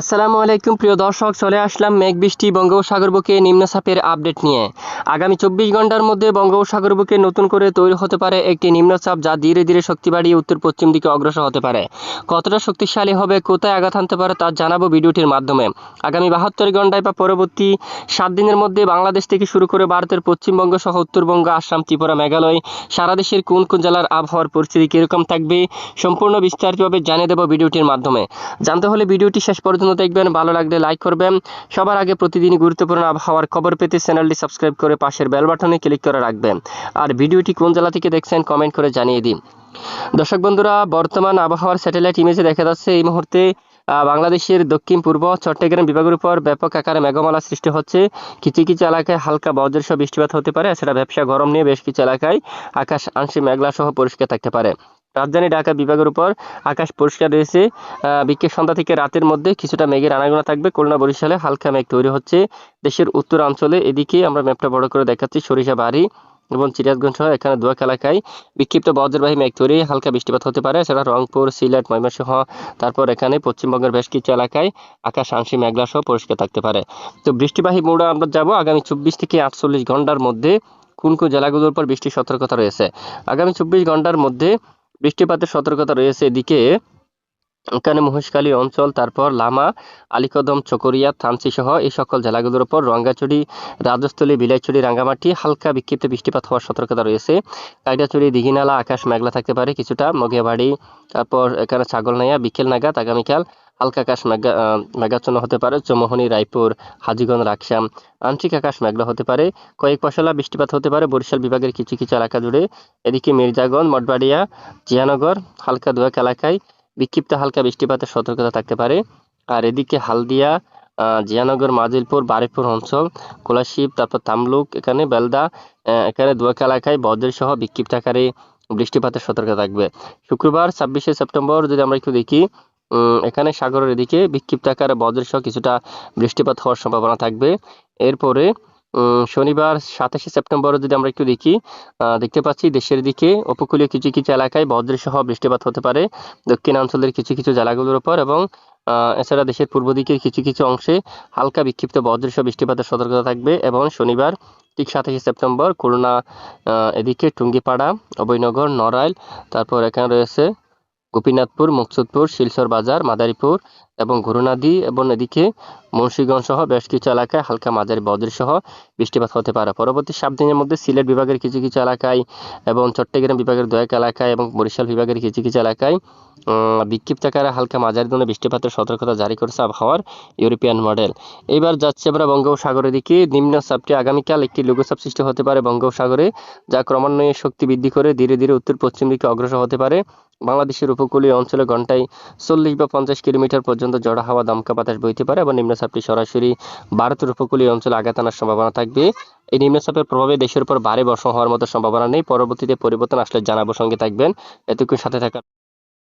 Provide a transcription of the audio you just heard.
আসসালামু আলাইকুম, প্রিয় দর্শক, চলে আসলাম মেঘ বৃষ্টি বঙ্গোপসাগর বুকে নিম্নচাপের আপডেট নিয়ে। আগামী চব্বিশ ঘণ্টার মধ্যে বঙ্গোপসাগর বুকে নতুন করে তৈরি হতে পারে একটি নিম্নচাপ যা ধীরে ধীরে শক্তি বাড়িয়ে উত্তর পশ্চিম দিকে অগ্রসর হতে পারে। কতটা শক্তিশালী হবে, কোথায় আঘাত আনতে পারে তা জানাব ভিডিওটির মাধ্যমে। আগামী বাহাত্তর ঘন্টায় বা পরবর্তী সাত দিনের মধ্যে বাংলাদেশ থেকে শুরু করে ভারতের পশ্চিমবঙ্গ সহ উত্তরবঙ্গ, আসাম, ত্রিপুরা, মেঘালয়, সারা দেশের কোন কোন জেলার আবহাওয়ার পরিস্থিতি কীরকম থাকবে সম্পূর্ণ বিস্তারিতভাবে জানিয়ে দেবো ভিডিওটির মাধ্যমে। জানতে হলে ভিডিওটি শেষ পর্যন্ত দেখবেন, ভালো লাগলে লাইক করবেন। সবার আগে প্রতিদিনই গুরুত্বপূর্ণ আবহাওয়ার খবর পেতে চ্যানেলটি সাবস্ক্রাইব করে পাশের বেল বাটনে ক্লিক করে রাখবেন। আর ভিডিওটি কোন জেলা থেকে দেখছেন কমেন্ট করে জানিয়ে দিন। দর্শক বন্ধুরা, বর্তমান আবহাওয়ার স্যাটেলাইট ইমেজে দেখা যাচ্ছে এই মুহূর্তে বাংলাদেশের দক্ষিণ পূর্ব, চট্টগ্রাম বিভাগের উপর ব্যাপক আকারে মেঘমালা সৃষ্টি হচ্ছে। কিছু কিছু এলাকায় হালকা বজ্রসহ বৃষ্টিপাত হতে পারে, এছাড়া ব্যবসা গরম নিয়ে বেশ কিছু এলাকায় আকাশ আংশিক মেঘলা সহ পরিষ্কার থাকতে পারে। রাজধানী ঢাকা বিভাগের উপর আকাশ পরিষ্কার রয়েছে। বিকেল সন্ধ্যা থেকে রাতের মধ্যে কিছুটা মেঘের আনাগোনা থাকবে। খুলনা বরিশালে হালকা মেঘ তৈরি হচ্ছে। দেশের উত্তরাঞ্চলে এদিকে আমরা ম্যাপটা বড় করে দেখাচ্ছি। সরিষা, বাড়ি এবং চিরাজগঞ্জ সহ এখানে দোয়াক এলাকায় বিক্ষিপ্ত বজ্রবাহী মেঘ তৈরি। হালকা বৃষ্টিপাত হতে পারে। এছাড়া রংপুর, সিলেট, ময়মনসিংহ, তারপর এখানে পশ্চিমবঙ্গের বেশ কিছু এলাকায় আকাশ আংশিক মেঘলা সহ পরিষ্কার থাকতে পারে। তো বৃষ্টিবাহী মোড়ে আমরা যাব। আগামী চব্বিশ থেকে আটচল্লিশ ঘণ্টার মধ্যে কোন কোন জেলাগুলোর উপর বৃষ্টির সতর্কতা রয়েছে। আগামী চব্বিশ ঘণ্টার মধ্যে বৃষ্টিপাতের সতর্কতা রয়েছে এদিকে। এখানে মহেশখালী অঞ্চল, তারপর লামা, আলিকদম, চকরিয়া থানসি সহ এই সকল জেলাগুলোর উপর রঙ্গাচুরি, রাজস্থলী, বিলাইচুরি, রাঙ্গামাটি হালকা বিক্ষিপ্ত বৃষ্টিপাত হওয়ার সতর্কতা রয়েছে। কাইটাচুরি, দিঘিনালা, আকাশ মেঘলা থাকতে পারে কিছুটা, মগিয়াবাড়ি, তারপর এখানে ছাগলনাইয়া বিকেল নাগাদ আগামীকাল হালকা আকাশ মেঘা মেঘাচ্ছন্ন হতে পারে। চৌমোহনী, রায়পুর, হাজিগঞ্জ রাকসাম আংশিক আকাশ মেঘলা হতে পারে। কয়েক পশলা বৃষ্টিপাত হতে পারে। বরিশাল বিভাগের কিছু কিছু এলাকা জুড়ে এদিকে মির্জাগঞ্জ, মঠবাড়িয়া, জিয়ানগর হালকা দুয়াক এলাকায় বিক্ষিপ্ত হালকা বৃষ্টিপাতের সতর্কতা থাকতে পারে। আর এদিকে হালদিয়া জিয়ানগর, মাজিলপুর বারিপুর অঞ্চল, কোলাশিব, তারপর তামলুক, এখানে বেলদা এখানে দুয়াক এলাকায় বজ্র সহ বিক্ষিপ্ত আকারে বৃষ্টিপাতের সতর্কতা থাকবে। শুক্রবার ছাব্বিশে সেপ্টেম্বর যদি আমরা একটু দেখি এখানে সাগরের এদিকে বিক্ষিপ্ত আকারে বজ্র সহ কিছুটা বৃষ্টিপাত হওয়ার সম্ভাবনা থাকবে। এরপরে শনিবার সাতাশে সেপ্টেম্বর যদি আমরা একটু দেখি দেখতে পাচ্ছি দেশের দিকে উপকূলীয় কিছু কিছু এলাকায় বজ্রসহ বৃষ্টিপাত হতে পারে। দক্ষিণাঞ্চলের কিছু কিছু জেলাগুলোর উপর এবং এছাড়া দেশের পূর্ব দিকের কিছু কিছু অংশে হালকা বিক্ষিপ্ত বজ্রসহ বৃষ্টিপাতের সতর্কতা থাকবে এবং শনিবার ঠিক সাতাশে সেপ্টেম্বর খুলনা এদিকে টুঙ্গিপাড়া, অভয়নগর, নড়াইল, তারপর এখানে রয়েছে গোপীনাথপুর মুকসুদপুর শিলচর বাজার মাদারীপুর এবং ঘুরুনাদি এবং এদিকে মুন্সিগঞ্জ সহ বেশ কিছু এলাকায় হালকা মাঝারি বজ্র সহ বৃষ্টিপাত হতে পারে। পরবর্তী সাত দিনের মধ্যে সিলেট বিভাগের কিছু কিছু এলাকায় এবং চট্টগ্রাম বিভাগের দয়েক এলাকায় এবং বরিশাল বিভাগের কিছু কিছু এলাকায় বিক্ষিপ্ত আকারে হালকা মাঝারি ধরনের বৃষ্টিপাতের সতর্কতা জারি করেছে আবহাওয়ার ইউরোপিয়ান মডেল। এবার যাচ্ছে আমরা বঙ্গোপসাগরের দিকে। নিম্নচাপটি আগামীকাল একটি লঘুচাপ সৃষ্টি হতে পারে বঙ্গোপসাগরে, যা ক্রমান্বয়ে শক্তি বৃদ্ধি করে ধীরে ধীরে উত্তর পশ্চিম দিকে অগ্রসর হতে পারে। বাংলাদেশের উপকূলীয় অঞ্চলে ঘন্টায় চল্লিশ বা পঞ্চাশ কিলোমিটার পর্যন্ত জড়া হাওয়া দমকা বাতাস বইতে পারে এবং নিম্নচাপটি সরাসরি ভারতের উপকূলীয় অঞ্চলে আঘাত আনার সম্ভাবনা থাকবে। এই নিম্নচাপের প্রভাবে দেশের উপর ভারী বর্ষণ হওয়ার মতো সম্ভাবনা নেই। পরবর্তীতে পরিবর্তন আসলে জানাব সঙ্গে থাকবেন। এতক্ষণ সাথে থাকার